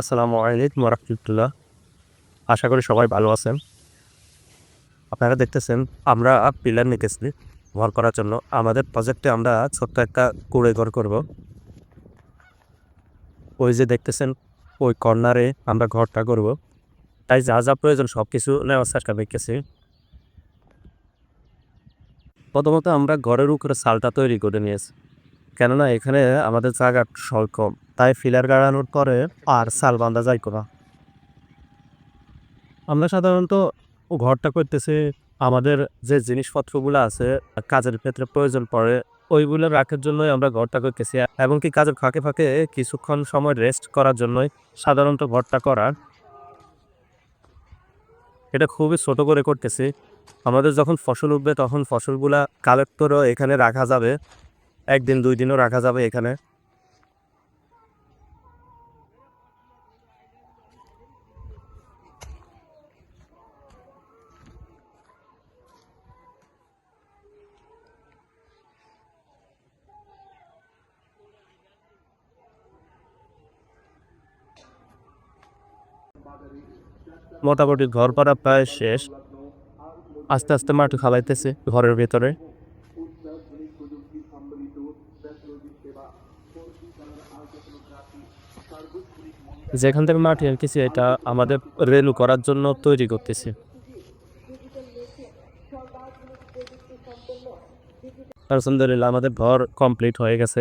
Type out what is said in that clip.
আসসালামু আলাইকুম রহমতুল্লাহ আশা করি সবাই ভালো আছেন। আপনারা দেখতেছেন, আমরা পিলার নিতেছি ঘর করার জন্য। আমাদের প্রজেক্টে আমরা ছোট্ট একটা কুড়ে ঘর করব। ওই যে দেখতেছেন, ওই কর্নারে আমরা ঘরটা করব। তাই যা যা প্রয়োজন সব কিছু নেওয়ার চেষ্টা দেখতেছি প্রথমত আমরা ঘরের উপরে সালটা তৈরি করে নিয়েছি। কেননা এখানে আমাদের জায়গা কম। তাই ফিলার গাড়ানোর পরে আর সাল বাঁধা যায় না। আমরা সাধারণত ঘরটা করতেছি, আমাদের যে জিনিসপত্রগুলো আছে, কাজের ক্ষেত্রে প্রয়োজন পড়ে, ওইগুলো রাখার জন্যই আমরা ঘরটা করতেছি। এবং কি কাজের ফাঁকে ফাঁকে কিছুক্ষণ সময় রেস্ট করার জন্যই সাধারণত ঘরটা করার এটা খুবই ছোট করে করতেছি। আমাদের যখন ফসল উঠবে তখন ফসলগুলা কালেক্টরও এখানে রাখা যাবে। একদিন, দুই দিনও রাখা যাবে এখানে। মোটামুটি ঘর করা প্রায় শেষ। আস্তে আস্তে মাটি খালাইতেছে ঘরের ভেতরে। যেখান থেকে মাটি আনতেছি, এটা আমাদের রেলু করার জন্য তৈরি করতেছি। আলহামদুলিল্লাহ, আমাদের ঘর কমপ্লিট হয়ে গেছে।